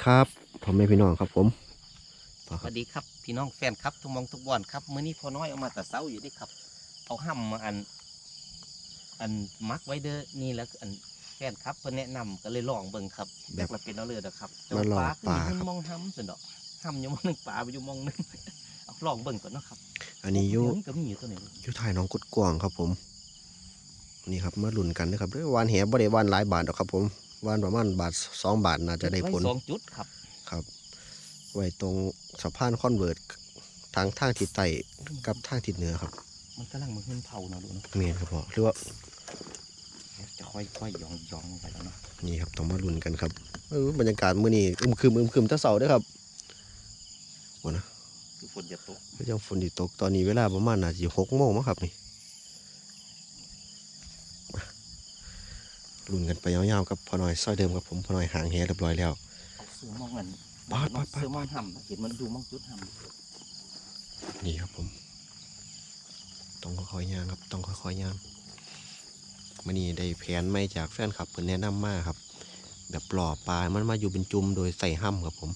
วัสดีครับพ่อแม่พี่น้องครับผมพ่อสครับวัสดีครับพี่น้องแฟนครับทุกหมองทุกบอนครับมื้อนี้พอน้อยเอามาแต่เช้าอยู่เดิครับ เอาห้ำมาอัน อันมักไว้เด้อนี่แหล้วอันแฟนครับเพิ่นแนะนำก็เลยลองเบิ่งครับแบบละเป็นเอาเลยเด้อครับมาลองปลาคือครับมองห้ำสินดอกห้ำอยู่มองหนึงปลาไปอยู่มองหนึงเอาลองเบิ่งก่อนเนาะครับ อันนี้อยูเดี๋วมันก็มีอยู่ตัวหนึงยูถ่ายน้องกุดกวางครับผม นี่ครับมาลุ้นกันนะครับเด้วยวานแหบ่ได้วานหลายบาทหรอกครับผม วานประมาณบาทสองบาทน่าจะได้ผลว้สองจุดครับครับ ไว้ตรงสะพานคอนเวิร์ตทางทางทิศใต้กับทางทิศเหนือครับ มันกำลังมันขึ้นเผาเนาะดูเนาะเมนครับพ่อหรือว่าจะค่อยๆย่องย่องไปแล้วเนาะนี่ครับต้องมาลุ้นกันครับเออบรรยากาศมื้อนี้อึมครึมอึมครึมแตั้งเสาร์เด้วยครับโอ้นะคือฝนจะตกก็ยังฝนอยู่ตกตอนนี้เวลาประมาณน่าจะหกโมงมั้งครับนี่มา ลุ้นกันไปยาวๆกับพอหน่อยซอยเดิมครับผมพอหน่อยหางแหเรียบร้อยแล้วเอาเสื้อมองกันปาดปาดปาดเสื้อมองห้ำเห็นมันดูมองจุดห้ำนี่ครับผม ต้องค่อยๆย่างครับต้องค่อยๆย่างมันนี่ได้แผนไม่จากแฟนครับเพิ่นแนะนำมาครับ แบบปล่อปลา มันมาอยู่เป็นจุ่มโดยใส่ห้ำครับผม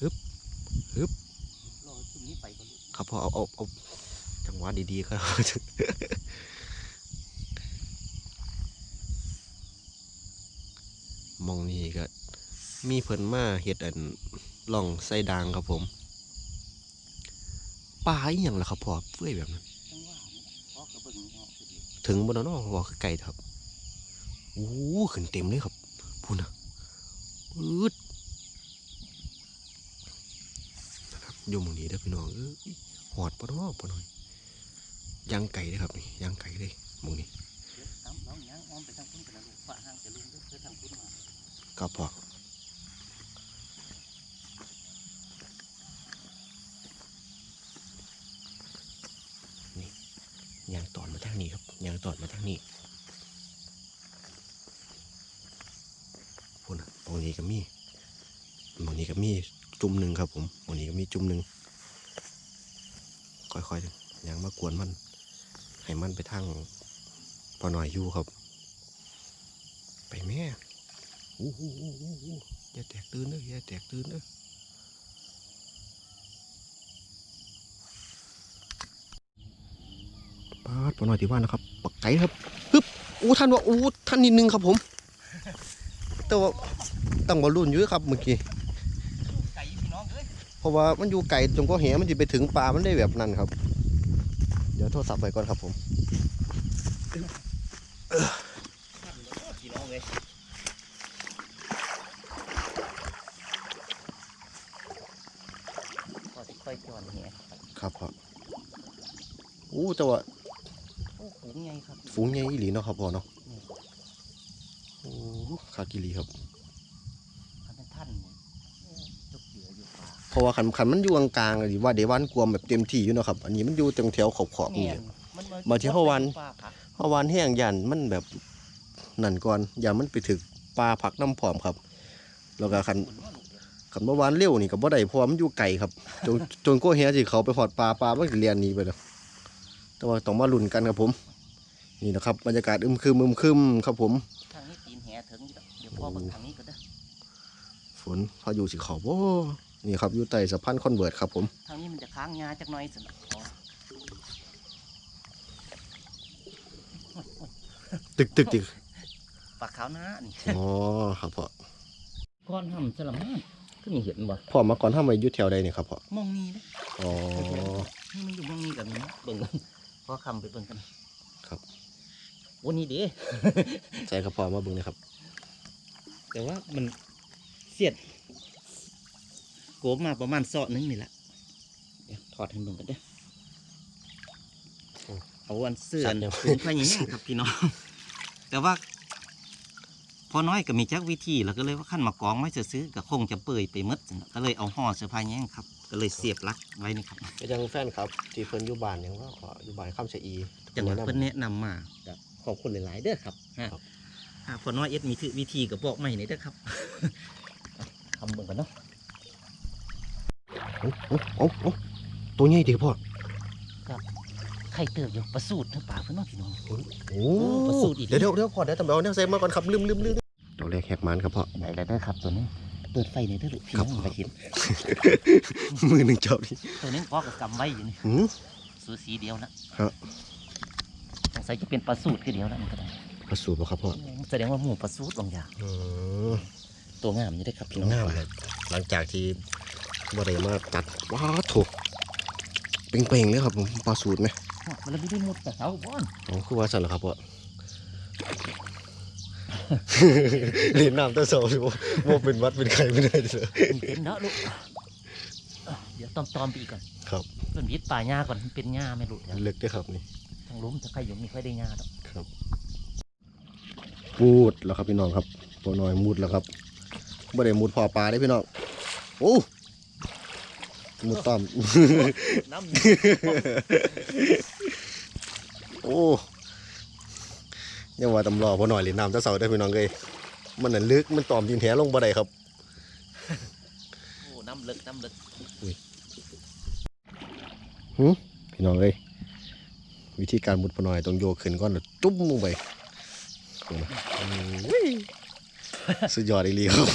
ฮึบฮึบรอชุดนี้ไปก่อนลูกครับพอเอาเอาเอาจังหวะดีๆครับ มองนี่ก็ มีเพิ่นมาเฮ็ดอันล่องไส้ดางครับผมปลาอีหยังล่ะครับพ่อเฟื่อยแบบนั้นจังหวะนี้พ่อกบอกคือดีถึงบนนั้นเนาะว่าคือไก่ครับโอ้ขึ้นเต็มเลยครับพูดนะอืดนะครับอยู่หมองนี้เด้อพี่น้องเอ้ยหอดปะเนาะปะหน่อยย่างไก่เลยครับนี่ย่างไก่เลยหมองนี้ กับพอนี่ยางตอนมาทางนี้ครับยางตอนมาทางนี้พูดนะตรงนี้ก็มีตรงนี้ก็มีจุ่มหนึ่งครับผมตรงนี้ก็มีจุ่มหนึ่งค่อยๆยางมากวนมัน ให้มันไปทางพอหน่อยอยู่ครับ อู้หูอู้หูอู้อย่าแตกตื่นเด้ออย่าแตกตื่นเด้อปาดพอหน่อยที่ว่านะครับ ปักไก่ครับฮึบอู้ท่านว่าอู้ท่านนิดนึงครับผม แต่ว่าต้องบอลรุ่นอยู่ครับเมื่อกี้เพราะว่ามันอยู่ไกลจนก็แหมันจะไปถึงปลา มันได้แบบนั้นครับ เดี๋ยวโทรศัพท์ไปก่อนครับผม พี่น้องเลยพอที่ค่อยจอนเหี้ยครับ ครับพ่อ อู้แต่ว่าโอ้โหไงครับฝูงใหญ่อีหลีเนาะครับพ่อเนาะโอ้คากิลีครับท่านเป็นท่านเนี่ยจุกเหลืออยู่ป่าเพราะว่าขันขันมันอยู่กลางๆอะดิว่าเดวันกวมแบบเต็มที่อยู่เนาะครับ อันนี้มันอยู่ตรงแถวขอบขอบๆนี่แม่นมันบางทีเขาวันป่าผักเพราะวานแห้งยันมันแบบนั่นก่อนอย่ามันไปถึกปลาผักน้ำผอมครับ แล้วก็ขันฝนว่าลูกเดียวขันเมื่อวานเร็วนี่ก็บ่ได้เพราะว่ามันอยู่ไกลครับจนจนก็เฮียสิเขาไปหอดปลาปลามันก็เรียนหนีไปแล้ว แต่ว่าต้องมาลุ้นกันครับผม นี่นะครับบรรยากาศอึมครึมอึมครึมครับผมทางนี้ตีนแหถึงอยู่ดอกเดี๋ยวพ่อเบิ่งทางนี้ก็ได้อฝนพายุสิเขาบ่นี่ครับอยู่ใต้สะพานคอนเวิร์ตครับผมทางนี้มันจะค้างงาจักหน่อยสินะอ๋อตึกตึกตึกปลาขาวหน้านี่อ๋อครับพ่อก้อนห่ำสลัมมากก็มีเห็นบ่พ่อมาก่อนทำไมอยู่แถวใดนี่ครับพ่อมองนี่นะอ๋อนี่มันอยู่มองนี่กับนี้นะเบิ่งกัน พ่อคำไปเบิ่งกันครับวันนี้เด้ใช่ครับพ่อมาเบิ่งนะครับ แต่ว่ามันเสียดโกบมาประมาณเซาะนึงนี่แหละเดี๋ยวถอดให้เบิ่งกันเด้อโอ้เอาวันเสื้อสัตว์เนี่ยถุงพยังครับพี่น้องแต่ว่าพอน้อยก็มีจักวิธีแล้วก็เลยว่าขั้นมากองไว้ซื้อๆก็คงจะเปื่อยไปหมดจังก็เลยเอาห่อเสื้อผ้าแย่งครับ ก็เลยเสียบลักไว้นี่ครับก็ยังแฟนครับที่เพิ่นอยู่บ้านยังว่าขออยู่บ้านข้ามเสียอีจังหวะแนะเพิ่นนำแนะนำมาครับขอบคุณหลายๆเด้อครับฮะครับหากพอน้อยเอ็ดมีถือวิธีกับบอกใหม่นี่เด้อครับทำเบิ่งกันเนาะโอ้โอ้โอ้โอ้ตัวใหญ่ดีพ่อไข่เติบอยู่ประสูตรเท่าป่าเพื่อนว่าพี่น้องโอ้ประสูติอีกเดี๋ยวเดี๋ยวเดี๋ยวพ่อเดี๋ยวตำเอาเนี่ยใส่มาก่อนครับลืมลืมลืมตัวแรกแหกมันครับพ่อได้แล้วเด้อครับตัวนี้ เปิดไฟในอยเด้อลูกพี่ครัน้บองไปเห็นมือหนึ่งจับนี่ตัวนี้พ่อกับกำไว้อยู่นี่หืมสูสีเดียวนะครับสงสัยจะเป็นปลาสูตรคือเดียวแล้วมันก็ได้กระสูบบ่ครับพ่อแสดงว่าหมูปลาสูตรบางอย่างอืมตัวงามนี่ได้อครับพี่น้องงามเลยหลังจากที่บ่ได้มาตัดว้าวถูกเป่งๆเลยครับผมปลาสูตรไหมมันเลยไม่ได้มุดแต่เสาบอนอ๋อคือว่าสั่นเหรอครับพ่อ เรียนน้ำแตะเสาสิบ่บ่เป็นวัดเป็นไข่ไม่ได้เลยเห็นเนาะลูกเอ้าเดี๋ยวตอมตอมๆไปอีกก่อนครับเป็นวิทย์ป่าหญ้าก่อนมันเป็นหญ้าไม่รู้เดี๋ยวลึกด้วยครับนี่ทางหลุ้มถ้าใครอยู่ไม่ค่อยได้หญ้าดอกครับมูดแล้วครับพี่น้องครับตัวน้อยมูดแล้วครับบ่ได้มูดพอปลาได้พี่น้องโอ้มูดต้อมน้ำโอ้ ยังว่าตำรอพอหน่อยเล่นน้ำแตะเสาได้อพี่น้องเลยมันน่ะลึกมันตอมดินแหลงบ่ได้ครับโอ้น้ำลึกน้ำลึกพี่น้องเลยวิธีการมุดพอหน่อยต้องโยกขึ้นก้อนแล้วจุ้มลงไปโอ้ยสุดยอดอีหลีครับ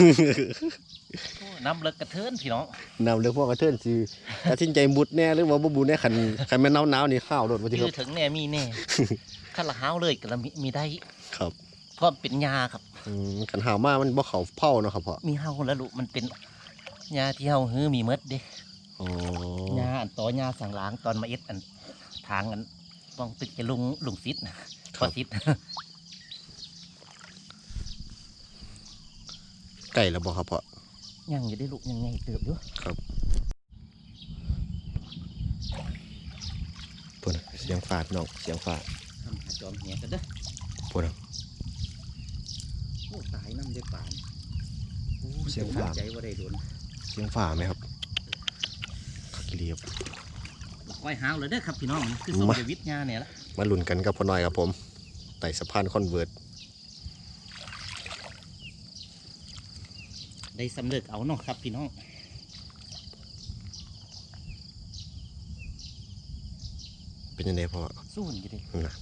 โอ้น้ำลึกกระเทินพี่น้องนำเรื่องพวกกระเทินสิตัดสินใจมุดแน่หรือว่าบ่มุดแน่คันคันแม่นหนาวๆนี่ข้าวโดดมาทีคคืรัอบถึงแน่มีแน่ ขั้นละห้าวเลยก็ละมีมีได้ครับเพราะเป็นหญ้าครับอืมคันหาวมามันบ่เข้าเผาเนาะครับพ่อมีเฮาแล้วลูกมันเป็นหญ้าที่เฮาฮื้อมีเมดเด้อ๋อหญ้าอันต่อหญ้าสังหล้างตอนมาเอ็ดอันทางอันมองตึกจะลุงลุงซิดนะพอซิดไก่แล้วบ่ครับพ่อยังอยู่ได้ลูกยังไงเติบอยู่พุ่นน่ะเสียงฟ้าพี่น้องเสียงฟ้าทำหา จอมเหียกันเด้อพุ่นน่ะโอ้ตายน้ำได้ป่านโอ้เสียงฟ้าใจว่าได้โดนเสียงฟ้าไหมครับคักอีหลีครับค่อยห้าวเลยเด้อครับพี่น้องมันคือส่งมาเดวิดหญ้าเนี่ยละมาลุ้นกันกับพ่อน้อยครับผมไต่สะพานคอนเวิร์ตได้สำเร็จเอาเนาะครับพี่น้องเป็นยังไงพ่อสู้อยู่ดินะ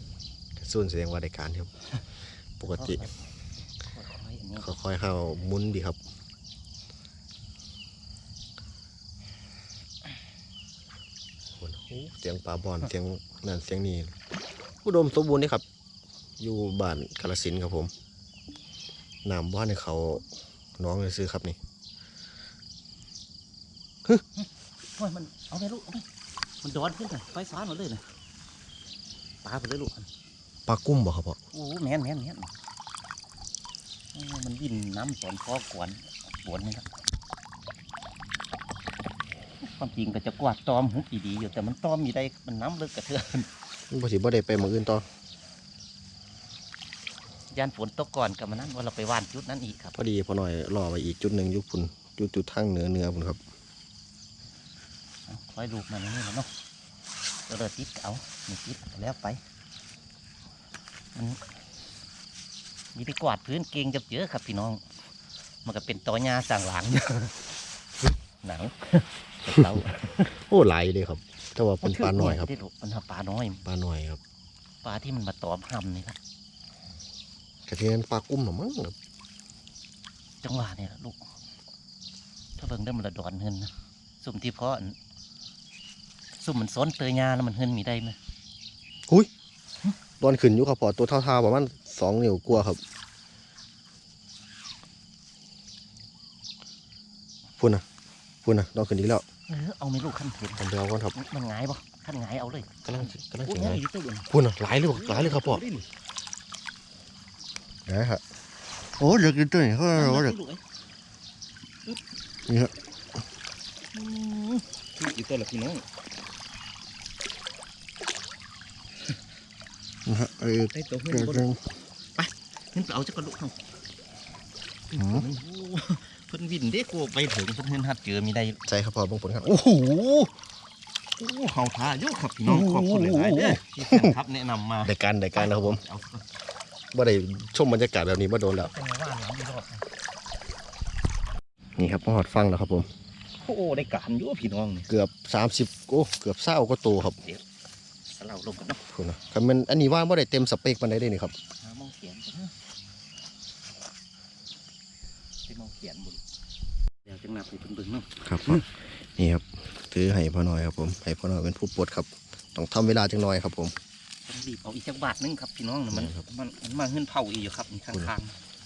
ส่วนแสดงว่าได้การครับ ปกติค่อยๆอันนี้ค่อยๆเข้าหมุนดีครับโอ้โหเสียงปลาบอนเสียงนั่นเสียงนี้อุดมสมบูรณ์นี่ครับ อยู่บ้านกาลสินธุ์ครับผมน้ำบ้านในเขาน้องเลยซื้อครับนี่โอ้ยมันเอาไปลูกเอาไปมันดอนขึ้นเลยไฟฟ้ามาเลยนะปลาไปเลยลูก ปลากุ้มบ่ครับพ่อโอ้แม่นแม่นแม่นโอ้มันวิ่นน้ำสอนคอกวนกวนนี่ครับความจริงก็จะกวาดตอมหุบดีๆอยู่แต่มันตอมอยู่ได้มันน้ำลึกกระเทือนมันบ่สิบ่ได้ไปหมืออื่นต่อยานฝนตกก่อนกับมันนั้นว่าเราไปว่านจุดนั้นอีกครับพอดีพอหน่อยรอไปอีกจุดหนึ่งอยุคพุ่นจุดจุดทางเหนือเหนือพุ่นครับเอาคอยลูกมันนี่แหละเนาะเราเดินติดเอาไม่ติดก็แล้วไป มันมีไปกวาดพื้นเก่งจับเยอะครับพี่น้อง มันก็เป็นตอหญ้าสั่งหลังหนังกระเต้าโอ้หลายเลยครับแต่ว่าเป็นปลาหน่อยครับได้ลูกมันหาปลาน้อยปลาหน่อยครับปลาที่มันมาตอมห้ำนี่ละกระเทียนปลากุ้มหรอมั้งครับจังหวะนี่ละลูก ถ้าเบิ่งได้มันละดอนเฮินนะสุ่มที่เพาะอันสุ่มมันซ้นเตยหญ้าแล้วมันเฮินมีได้ไหม ตอนขึ้นอยู่ครับพอตัวเท่าๆประมาณสองนิ้วกลัวาครับพุ่นนะพุ่นนะตอนขึ้นอีกแล้วเออเอาไม่ลูกขั้นเห็นผมไปเอาก่อนครับมันหงายปะขั้นหงายเอาเลยกำลังกำลังโอ้จะยไงอยู่ตัวอื่นพุ่นนะหลายเลยบอกหลายเลยครับพ่อนะฮะโอ้เด็กตัวนี้เขาโอ้เด็กนี่ครับอีกตัวละพี่น้อง นะฮะไอ้ได้ตัวเพื่อนเกิดบ่เรื่ลูองกเห็นไปเอาจักกระลุกเขาหือเพิ่นวินเด้โกไปถึงเพิ่นเห็นหัดเจอมีได้ใจครับพ่อบางผลครับโอ้โหโอ้เฮาทาอยู่ครับพี่น้องโอ้โหขอบคุณหลายๆเด้อที่แฟนครับแนะนำมาได้การได้การนะครับผมเอาบ่ได้ชมบรรยากาศแบบนี้บ่โดนแล้วเป็นไงว่าหลังดีรอดนะนี่ครับมาหอดฟังแล้วครับผมโอ้ได้การอยู่พี่น้องนี่เกือบ30โอ้เกือบเศร้าก็โตครับ สลาลงกันเนาะคุณนะคันแมันอันนี้ว่าบ่ได้เต็มสเปคปานใดได้นี่ครับหามองเขียนกันนะไปมองเขียนบุญนับไปเพิ่นเบิ่งเนาะครับพ่อนี่ครับถือให้พ่อหน่อยครับผมให้พ่อหน่อยเป็นผู้ปวดครับ ต้องทำเวลาจังหน่อยครับผมต้องรีบเอาอีกจักบาทหนึงครับพี่น้องน่ะมันครับมันมันมาขึ้นเผาอีกอยู่ครับนี่ข้าง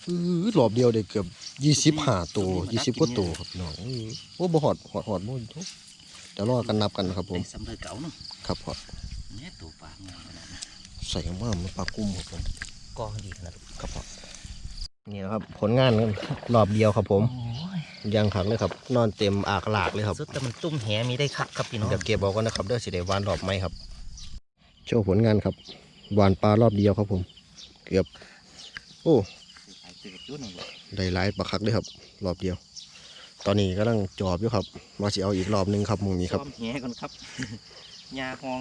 อื้อรอบเดียวได้เกือบยี่สิบห้าตัวตัวนี้ยี่มันสิบน่ากินกว่าตัวครับพี่น้องอื้อโอ้บ่หอดหอดหอดบ่ทุกเดี๋ยวรอกันนับกันนะครับๆผมได้สำเร็จเก่าเนาะครับพ่อ ใส่มากมันปลากุ้มครับผมก็ดีขนาดครับพ่อนี่นะครับ ผลงานกันรอบเดียวครับผมโอ้ยยังขังเลยครับ นอนเต็มอากหลากเลยครับสุดแต่มันตุ้มแหมีได้คักครับพี่น้องเดี๋ยวเก็บเอากันนะครับเด้อสิได้วานรอบไหมครับ โชว์ผลงานครับหวานปลารอบเดียวครับผม เกือบ โอ้สายเตือนจุดหนึ่งเลยได้หลายปลาคักเลยครับ รอบเดียว ตอนนี้กำลังจอบอยู่ครับว่าสิเอาอีกรอบหนึงครับหมองนี้ครับซ้อมแหก่อนครับยาหอง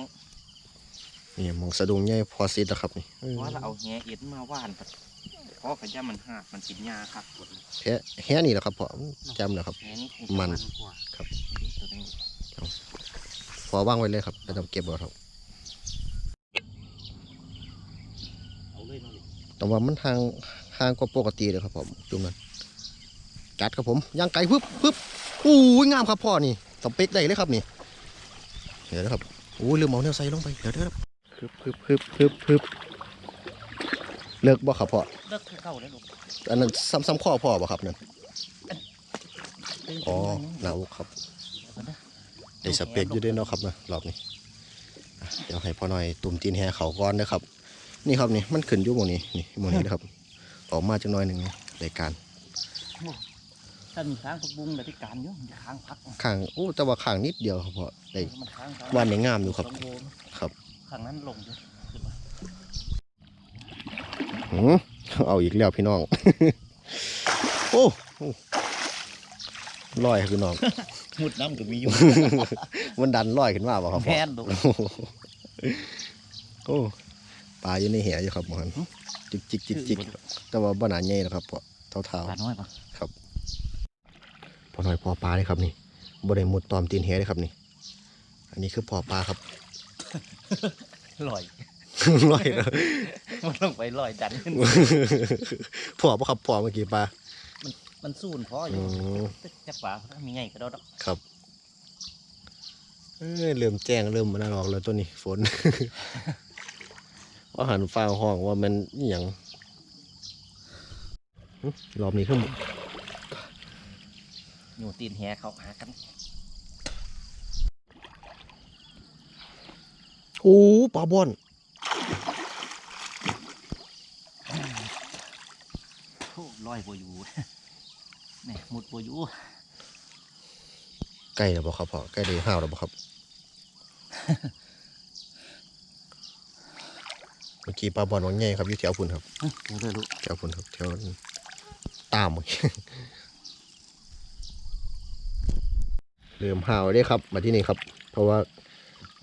นี่หมองสะดุงใหญ่พอซิดแล้วครับนี่เออว่าเราเอาแหเอ็นมาว่านเพราะขยะมันหักมันกินยาครับกดเลยแค่แค่นี้แหละครับพอจำแล้วครับแหนี่คงจะมันกว่าครับนี่ตัวนี้พอว่างไว้เลยครับแล้วต้องเก็บเอาครับเอาเลยเนาะลูกแต่ว่ามันทางห่างกว่าปกติเลยครับผมจุ่มนั้นจัดครับผมย่างไก่ปึ๊บปึ๊บอู้ยงามครับพ่อนี่สเปคได้เลยครับนี่เดี๋ยวนะครับอู้ยลืมเอาเนื้อใส่ลงไปเดี๋ยวเดี๋ยว ครับปึ๊บปึ๊บปึ๊บปึ๊บปึ๊บเลิกบ่ครับพ่อเลิกคือเก่าแล้วลูกอันนั้นซ้ำซ้ำข้อพ่อบ่ครับนั่นตื่นอ๋อขึ้นมาหนาวครับเดี๋ยวก่อนนะได้สเปคอยู่ด้วยเนาะครับนะรอบนี้อะเดี๋ยวให้พ่อหน่อยตุ่มตีนแห่เขาก้อนนะครับ นี่ครับนี่มันขึ้นอยู่หมองนี้นี่หมองนี้นะครับ ออกมาจังน้อยหนึ่งนี่รายการถ้ามีค้างพักบุ้งแต่ที่การเยอะมันจะค้างพักอะข้างโอ้แต่ว่าข้างนิดเดียวครับพ่อได้มันค้างค้างวันในงามอยู่ครับสงโลนะครับ ข้างนั้นลงเยอะขึ้นมาหืมเอาอีกแล้วพี่น้อง โอ้โอ้ลอยครับพี่น้องมุดน้ำก็มีอยู่ มันดันลอยขึ้นมาบ่ครับพ่อแม่นลูกโอ้ปลาอยู่ในแหอยู่ครับหมอหันจิกจิกจิกจิกแต่ว่าบ่หนาใหญ่นะครับพ่อเท่าเท้าปลาน้อยปะพอหน่อยพอปลาเลยครับนี่บ่ได้มุดตอมตีนแหเลยครับนี่ อันนี้คือพอปลาครับ ลอยลอยแล้วมันลงไปลอยดันขึ้นพอปะครับพอเมื่อกี้ปลามันสู้นพอออืยู่มจะปลาถ้ามีไงก็ได้ดอกครับเอ้ยเริ่มแจ้งเริ่มมันออกแล้วตัวนี้ฝนว่าหันฟ้าห้องว่ามันอหย่างหึรอบนี้ขึ้นอยู่ตีนแหเขาหากัน โอ้ปลาบอนโอ้ลอยบัวอยู่นี่มุดบัวอยู่ใกล้แล้วบ่ครับพ่อใกล้ได้ห้าวแล้วบ่ครับเมื่อกี้ปลาบอลวังใหญ่ครับอยู่แถวพุ่นครับเดี๋ยวเดี๋ยวลูกแถวพุ่นครับแถวตามเมื่อกี้เริ่มห่าวได้ครับ มาที่นี่ครับ เพราะว่า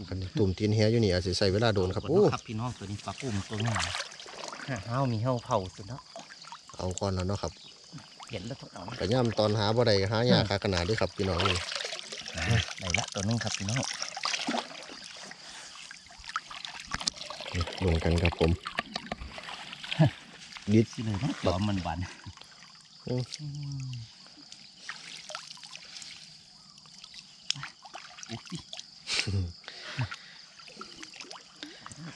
คันตุ่มตีนเฮียอยู่นี่อาจจะใส่เวลาโดนครับโอ้โอ้ครับพี่น้องตัวนี้ปลากุ้มตัวนี้หาเฮามีเฮาเผาสุดเนาะเอาก่อนแล้วเนาะครับ เห็นแล้วต้องเอาแต่ย่ำตอนหาบ่ได้ก็หายากหาขนาดด้วยครับพี่น้องนี่ได้ละตัวนึงครับพี่น้องลงกันครับผมดิดสิเลยเนาะจอมมันบานอืมอุ๊ย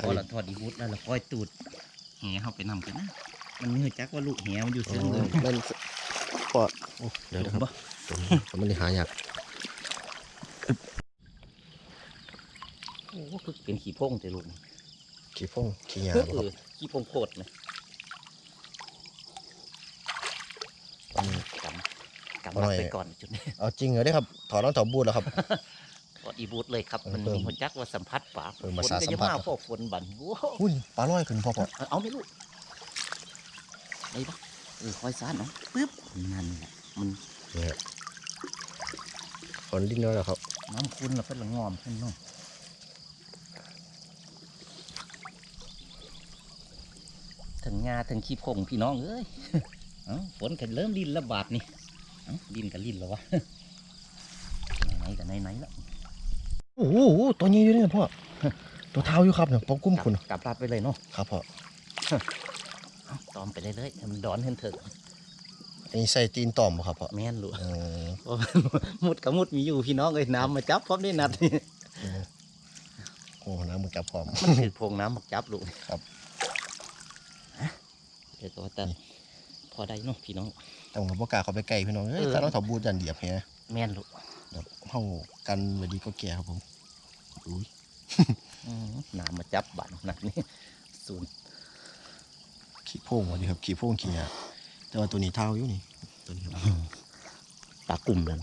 พอเราถอดอีบูทแล้วเราค่อยตูดแหเขาไปนำกันนะมันมือจักว่าลูกแหมันอยู่อ๋อเสื่องเลยนั่นพอโอ้เดี๋ยวนะครับบ่ตัวนี้ผมมันได้หายากโอ้คือเป็นขี้พงแต่ลูกขี้ฟงขี้หยาเอบ่ครับอขี้พงโคตรนะตอนนี้กำกำอร่ลัอยไปก่อนจุดนี้เอาจริงเหรอได้ครับ ถอดรองเท้าบูทแล้วครับถ อดอีบูทเลยครับเออมันเพิ่มมีหัวจักว่าสัมผัสป่าเพิ่มฝภานษาก็สัจะมผัสมาครับพวกฝนบันโอ้โหอุ้ยปลาลอยขึ้นพอพอเอาไหมลูกได้ปะเออคอยซ่านเนาะปึ๊บนั่นแหละมันนี่ครับฝนดิ้นแล้วเหรอครับน้ำคุณแล้วเพิ่นละงอมขึ้นเนาะถึงงาถึงขี้พงพี่น้องเอ้ยเอ้าฝนกันเริ่มดินระบาดนี่เอ้าดินกับลิ้นแล้ววะไหนๆกันไหนๆแล้ว โอ้โหตัวนี้อยู่นี่นะพ่อตัวเท้าอยู่ครับเนี่ยปอกุ้มคุณกลับรัดไปเลยเนาะครับพ่อตอมไปเรื่อยๆมันดอนขึ้นเถอะอันนี้ใส่ตีนต่อมบ่ครับพ่อแม่นลูกอ๋อเพราะว่ามุดกับมุดมีอยู่พี่น้องเอ้ยน้ำมาจับพร้อมได้นัดโอ้น้ำมือจับพร้อมมันถือพงน้ำมาจับลูกครับเดี๋ยวตัวตันพอได้เนาะพี่น้องแต่ผมบ่กล้าเขาไปใกลพี่น้องเอ้ยเออถ้าเราถอบูดยันเหยียบแฮะแม่นลูก แบบเฮากันไว้ดีก็แก่ครับผมอุ้ยอืมน้ำมาจับบันนัดนี่ศูนย์ขี้โพงว่ะดิครับขี้โพงขี้อะแต่ว่าตัวนี้เท่าอยู่นี่ตัวนี้ครับปลากลุ่มเลย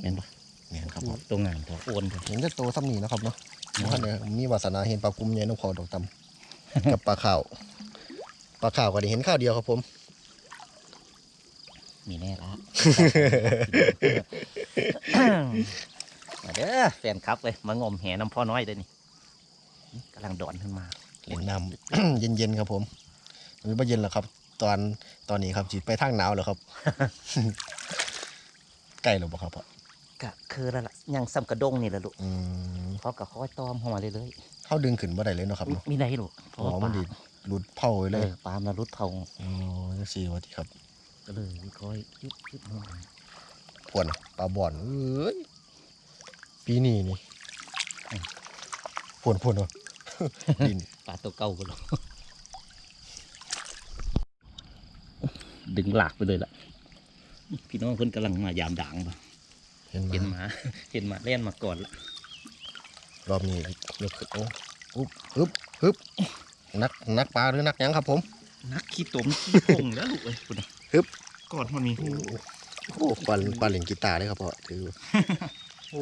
แม่นปะแม่นครับผมตรงงานตัวโอนเลยเห็นแต่ตัวซ้ำนี้เนาะครับเนาะบ่ทันได้มีวาสนาเห็นปลากุมใหญ่น้องพอดอกตำกับปลาขาวปลาขาวก็ได้เห็นข้าวเดียวครับผม มีแน่ละมาเด้อแฟนครับเลยมางมแหน้ำพ่อน้อยเด้อนี่กำลังดอนขึ้นมาเล่นน้ำเย็นๆครับผมมันไม่เย็นหรอกครับ ตอนตอนนี้ครับจิไปทางหนาวแล้วครับใกล้หรือเปล่าครับพ่อกะคือแล้วล่ะยังซ้ำกระดงนี่แหละลูกอืมเขากะค่อยตอมเข้ามาเรื่อยเข้าดึงขึ้นบ่ได้เลยเนาะครับๆเนาะมีได้ลูกเพอ๋ราะอว่ามันปลาดีหลุดเผาไว้เอเลยอปลามันรุดเผาอ๋อจังซี่ว่าที่ครับ ก็เลยค่อยยุบยุบลงมาพวนอะปลาบ่อนเอ้ยปีนี้นี่พวนพวนวะดินปลาตัวเก่าก็ลงดึงหลากไปเลยล่ะ พี่น้องเพิ่นกำลังมายามด่างปะเห็นไหมเห็นหมาเห็นหมาเล่นมาก่อนละรอบนี้ยกขึ้นโอ้อึ๊บอึ๊บอึ๊บนักนักปลาหรือนักหยังครับผม นักขี้ตมขี้พงแล้วลูกเอ้ยคุณฮึบ ก่อนมันมีหูโอ้ปลาปลาเล่นกีตาร์เลยครับพ่อถือโอ้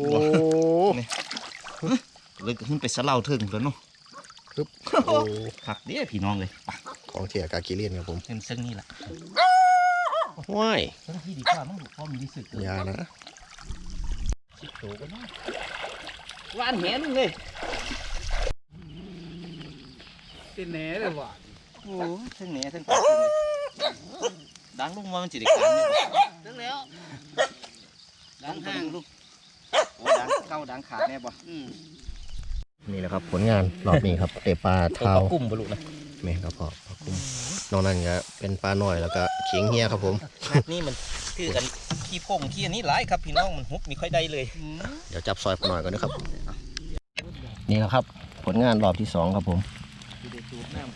เลยก็ขึ้นไปสะเลาถึงแล้วเนาะฮึบโอ้ผักเด้พี่น้องเลยไปของเทียกากิเลียนครับผมเป็นเส้นนี้แหละว้ายเจ้าที่ดีกว่ามั้งลูกพ่อมีที่สึกอยานะสิบโตกันเนาะหวานแหนเลยเป็นแหน่เลยว่ะโอ้เส้นแหนเส้นปลาเลย ดังลงมามันจะได้การเนี่ยบ่ถึงแล้วดังห่างลูกโอ้ดังเก้าดังขาดแน่บ่อืมนี่แหละครับผลงานรอบนี้ครับเตะปลาตัวเท้าปลากุ้มบ่ลูกนะแม่ครับพ่อปลากุ้งนอกนั้นก็เป็นปลาหน่อยแล้วก็เขียงเฮียครับผมนัดนี้มันคือกันขี้พงขี้อันนี้หลายครับพี่น้องมันฮุบมีค่อยได้เลย เดี๋ยวจับซอยปลาหน่อยก่อนนะครับ นี่แหละครับ ผลงานรอบที่สองครับผม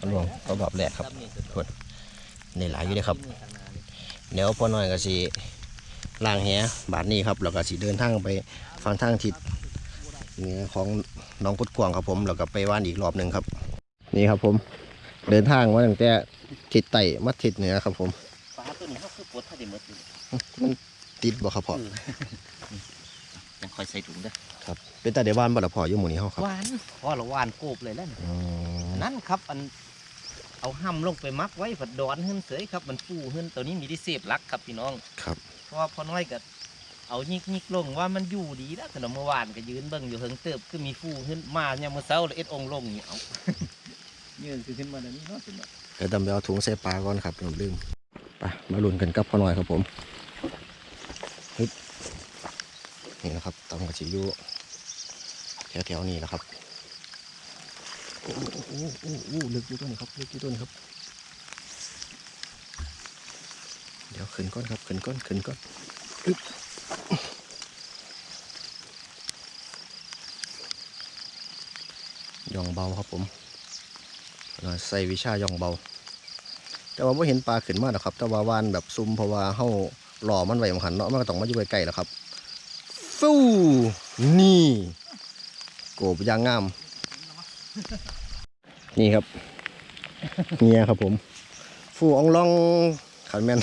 ปลาหลวงก็รอบแรกครับในหลายอยู่เลยครับ เดี๋ยวพอหน่อยก็สิล่างแหบาทนี้ครับแล้วก็สิเดินทางไปฟังทางทิศเหนือของหน้องกุดกวางครับผมแล้วก็ไปว่านอีกรอบหนึ่งครับ นี่ครับผมเดินทางมาตั้งแต่ทิศใต้มาทิศเหนือครับผมปลาตัวนี้เขาคือปวดถ้าได้หมดอยู่มันติดบ่ครับพ่อยังคอยใส่ถุงเด้อครับเป็นตาเดวานบ่ละพ่ออยู่หมู่นี้เฮาครับหวานพอละหวานโกบเลยแล้วนี่อืมนั่นครับอัน เอาห้ำลงไปมักไว้ผัดดอนขึ้นเสยครับ มันฟูขึ้นตัวนี้มีที่เสพรักครับพี่น้องครับเพราะว่าพอน้อยก็เอายิกยิกลงว่ามันอยู่ดีแล้วขนมเมื่อวานก็ยืนเบิ่งอยู่เฮิงเติบคือมีฟูขึ้นมาเนี่ยามมื่อเช้าเลยเอ็ดองค์ลงนี่เอายืนขึ้นมาอันนี้เนาะสิเนาะเดี๋ยวตำไปเอาถุงใส่ปลาก่อนครับผมลืมไปมาลุ้นกันกับพ่อหน่อยครับผมฮึบนี่นะครับตำกระชิอยูแถวๆนี้แหละครับ โอ้โอ้โอ้โอ้โอ้ลึกอยู่ตัวนี้ครับลึกอยู่ตัวนี้ครับ เดี๋ยวขึ้นก้อนครับขึ้นก้อนขึ้นก้อนย่องเบาครับผมใส่วิชาย่องเบา แต่ว่าไม่เห็นปลาขึ้นมาหรอกครับ แต่ว่าวานแบบซุ่มเพราะว่าเฮาหล่อมันไว้มันหันเนาะมันก็ต้องมาอยู่ใกล้ๆแหละครับฟูนี่ โกบยางงาม นี่ครับเงียครับผม ฟูอองลองขันแมน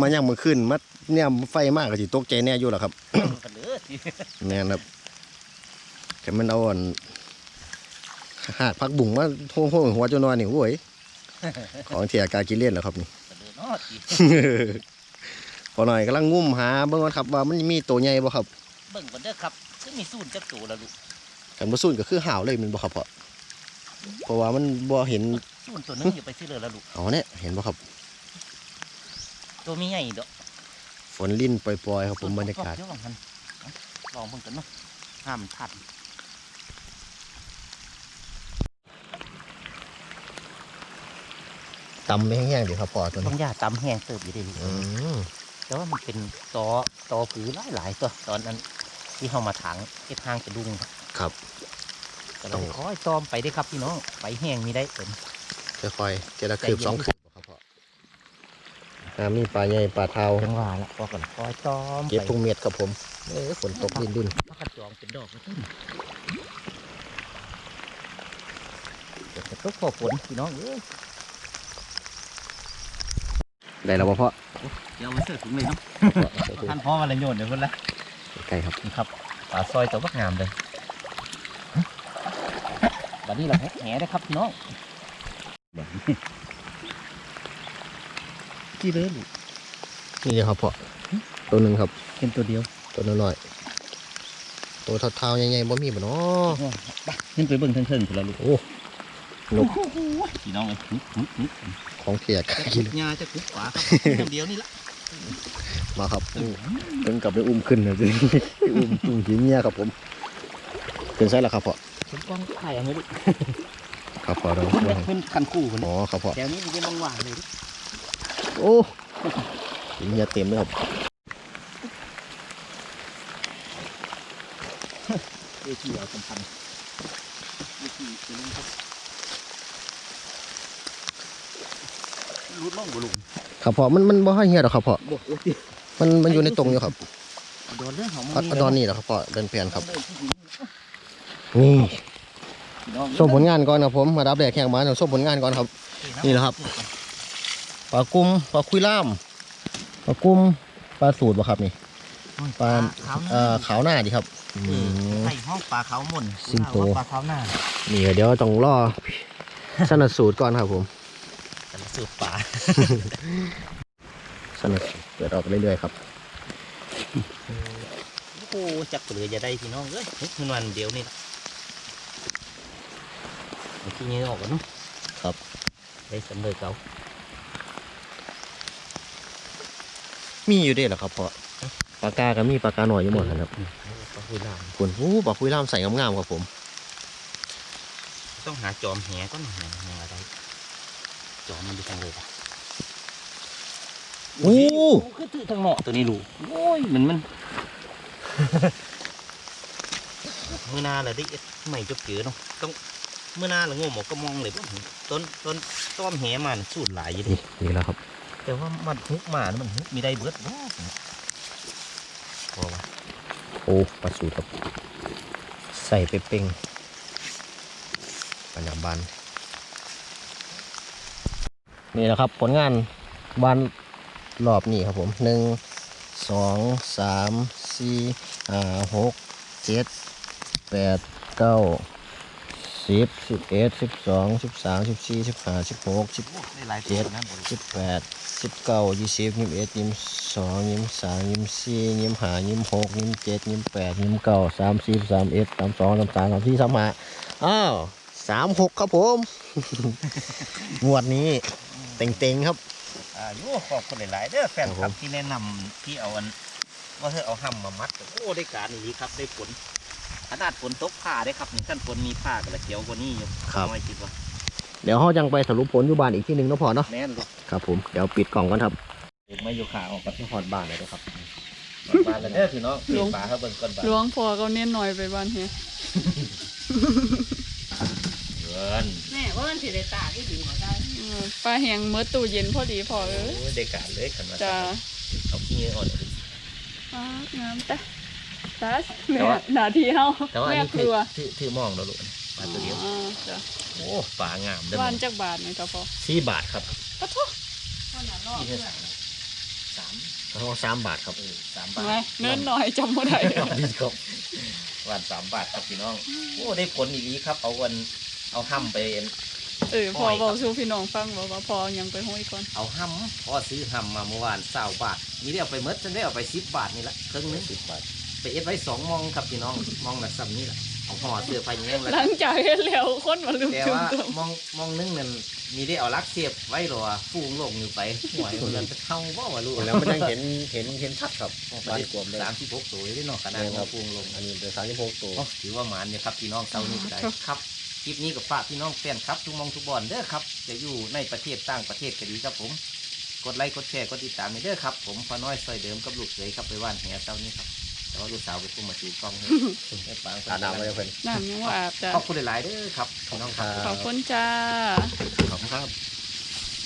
มาย่างมือขึ้นมาเนี่ยไฟมากก็สิตกใจแน่อยู่หรอครับกันเด้อสิแม่นครับแค่มันเอาอ่อนหากพักบุ่งมาโค้งๆหัวจนนอนนี่โว้ยของเทียกากิเลียนเหรอครับนี่กันเด้อเนาะสิพอหน่อยกำลังงุ่มหาเบิ่งก่อนครับว่ามันมีตัวใหญ่บ่ครับ เบิ่งกันเด้อครับซึ่งมีสูนจักตัวแล้วลูกกันบ่สู้ก็คือห่าวเลยแมันบ่ครับพ่อ เพราะว่ามันบ่เห็นสูนตัวหนึงอยู่ไปซื้อเลยแล้วลูกเอาเนี่ยเห็นบ่ครับ ตัวมีใหญ่ดอกฝนลิ้นปล่อยๆครับผมบรรยากาศเดี๋ยวลองกันลองเบิ่งกันเนาะห้ามทัดตำไม่แห้งๆเดี๋ยวครับพ่อตัวต้อนี้งยาตำแห้งเติบอยู่เด้ลูกอืมแต่ว่ามันเป็นตอตอผือหลายหลายๆตัวตอนนั้นที่เข้ามาถางเอ็ดทางกระดุงครับครับ ก็ต้องคอยตอมไปได้อครับพี่น้องไปแห้งมีได้เป็นค่อยๆเจละคืบใจเย็นสองคืบครับพ่ออ่ามีปลาใหญ่ปลาเทาจังหวะละพอก่อนคอยตอมเก็บไปทุงเม็ดครับผมเออฝนตกดินดินพักกระจองเป็นดอกกระต้นเดี๋ยวจะตกพอฝนพี่น้องเอ้ยได้แล้วบ่พ่อเดี๋ยวเอามาเสิร์ฟถุงเลยเนาะท่านพ่อมาเลยโยนเดี๋ยวพุ่นละใกล้ครับนี่ครับปลาซอยตัวบักงามเลย บัดนี้เราแหแหได้ครับพี่น้องบัดนี้กี่เลยลูกนี่เลยครับพ่อตัวหนึ่งครับ เป็นตัวเดียว ตัวน้อยๆตัวเท่าๆใหญ่ๆบ่มีบ่เนาะไปขึ้นไปเบิ่งเทิงๆพุ่นละลูกโอ้นกพี่น้องเอ้ยหึหึหึของเทียกจะกิขุนดยาจะขุดขวาครับตัวเดียวนี่ละมาครับถึงกลับได้อุ้มขึ้นเลยสิอุ้มจุ่มหินเนี่ยครับผมขึ้นใช่แล้วครับพ่อ ผมกล้องถ่ายเอันนี้ลูกครับพ่อเรามันเป็นคันคู่พุ่นอ๋อครับพ่อแถวนี้มันเป็นว่างๆเลยลูกโอ้หินเนี่ยเต็มเลยครับเอทีเอาสำคัญเอทีเป็นยังครับรูดล่องบ่ลุงครับพ่อมันมันบ่ให้เหี่ยหรอกครับพ่อบ่โอ้ยมันมันอยู่ในตรงอยู่ครับโดนเรื่องของอัดอัดดอนนี่แหละครับพ่อเดินแผนครับเดิ นที่ดินนี่พี่น้องส้มผลงานก่อนครับผมมาดับแดกแข่งมาเดี๋ยวส้มผลงานก่อนครับ นี่แหละครับปลากุ้มปลาคุยล่ามปลากุ้มปลาสูตรบ่ครับนี่ปลาขาวหเอ่น้าอขาวหน้าดีครับอืเออมใส่ห้องปลาขาวหม่นสิงโตปลาขาวหน้านี่เดี๋ยวต้องรอสนัดสูตรก่อนครับผมแต่ละสูตรปลาสนัดสูตรเปิดออกเรื่อยๆครับโอ้จักเปลือจะได้พี่น้องเอ้ยมันวันเดียวนี่ละเอา ขี้เงี้ยออกก่อนเนาะครับได้สำเร็จเก่ามีอยู่เด้วยเหรอครับพ่อปลากาก็มีปลากาหน่อยอยู่หมดนะครับอืมปลาคุยลามคุณโอ้ปลาคุยล่ามใส่งามๆครับผม ต้องหาจอมแหก็หน่อยแหอะไรจอมมันอยู่ทางเลยปะโอ้คือถือทางเหมาะตัวนี้ลูกโอ้ยเหมือนมันเมื่อหนาเลยได้เอ็ดไม่จบเจือเนาะต้อง เมื่อหนาละงมหมอกก็มองเลยว่าต้นต้นต้อมแหมันสูดหลายอยู่ดินี่นี่แล้วครับ แต่ว่ามันฮุกมานะมันฮุกมีได้เบิดบ่พอวะโอ้ปลาสูตรครับ ใส่ไปเป่งปัญญาบานนี่แหละครับ ผลงานบานรอบนี้ครับผมหนึ่งสองสามสี่ห้าหกเจ็ดแปดเก้า สิบสิบเอ็ดสิบสองสิบสามสิบสี่สิบห้าสิบหกสิบโอ้ได้หลายเจ็ดนะบ่สิบแปดสิบเก้ายี่สิบยี่สิบเอ็ดยี่สิบสองยี่สิบสามยี่สิบสี่ยี่สิบห้ายี่สิบหกยี่สิบเจ็ดยี่สิบแปดยี่สิบเก้าสามสิบสามเอ็ดสามสองสามสามสามสี่สามห้าอ้าวสามหกครับผมงวดนี้เต็งๆครับอ่าโย่ขอบคุณหลายๆเด้อแฟนครับคลับผมที่แนะนำที่เอาอันว่าเธอเอาห้ำมามัดโอ้ได้การอย่างนี้ครับได้ผล ขนาดฝนตกผ้าได้ครับนี่ขั้นฝนมีผ้ากับเขียวกว่านี้อยู่ไม่คิดว่าเดี๋ยวเขาจังไปสรุปผลอยู่บ้านอีกที่หนึ่งเนาะพอเนาะแม่นลูกครับผมเดี๋ยวปิดกล่องก่อนครับไม่อยู่ขาออกกับที่หอดบ้านเลยนะครับบ้านแล้วเด้อพี่น้องเลี้ยงปลาเขาเบิ่งก่อนบ้านหลวงพ่อก็เน้นหน่อยไปบ้านเฮียเงินแม่ว่ามันสิได้ตาที่ดีกว่าได้เออปลาแหงเมื่อตู้เย็นพอดีพอเอ้ยโอ้ยได้การเลยขันมาจะเอาขี้อ่อนปลางามแต่ตาแต่แม่ว่า หน้าที่เฮาแต่ว่าอันแม่นี้คถือรัวถือถือมองเราลูกปลาตัวเดียวอ๋อจ้ะโอ้ปลางามเด้อบ้านจักบาทไหมครับพ่อสี่บาทครับปะโทเท่านั้นรอบเพื่อนสามทั้งสามบาทครับเออสามบาททำไมเน้นหน่อยจำบ่ได้ดีครับ วันสามบาทครับพี่น้อง โอ้ได้ผลอีกครับ เอาวันเอาห้ำไป เออพ่อบอกสู่พี่น้องฟังบอกว่าพ่อยังไปห้อยก่อนเอาห้ำพ่อซื้อห้ำมาเมื่อวานเศร้าบาทมีได้เอาไปเมดฉันได้เอาไปสิบบาทนี่ละครึ่งหนึงสิบบาท ไปเอ็ดไว้สองมองครับพี่น้องมองละซ้ำนี่แหละเอาห่อเสื้อไปแย่งแล้วหลังจากเฮ็ดแล้วคนมาลืมแต่จุ่มว่าเติมมองมองนึงนั่นมีได้เอาลักเสียบไว้หรอฟูงลงอยู่ไปห่วยมันจะเข้าว่าว่าลูกแล้วมันยังเห็นเห็นเห็นชัดครับบ้านกลมเลยสามสิบหกตัวได้เนาะขนาดว่าฟูงลงอันนี้เป็นสามสิบหกตัวโอ้ถือว่าหมานเนี่ยครับพี่น้องเซานี่ก็ได้ครับคลิปนี้กับฝากพี่น้องแฟนครับทุกหมองทุกบอลเด้อครับ จะอยู่ในประเทศต่างประเทศก็ดีครับผม กดไลค์กดแชร์กดติดตามให้เด้อครับ ผมพอน้อยซอยเดิมกับลูกเขยครับไปว่านแหเจ้านี้ครับ แต่ว่าลูกสาวไปพุ่มมาถือกล้องให้ให้ฟังอาน้ำมาเลยเพิ่นน้ำยังว่าอาบจ้ะขอบคุณหลายๆเด้อครับพี่น้องครับขอบคุณจ้า ขอบคุณครับ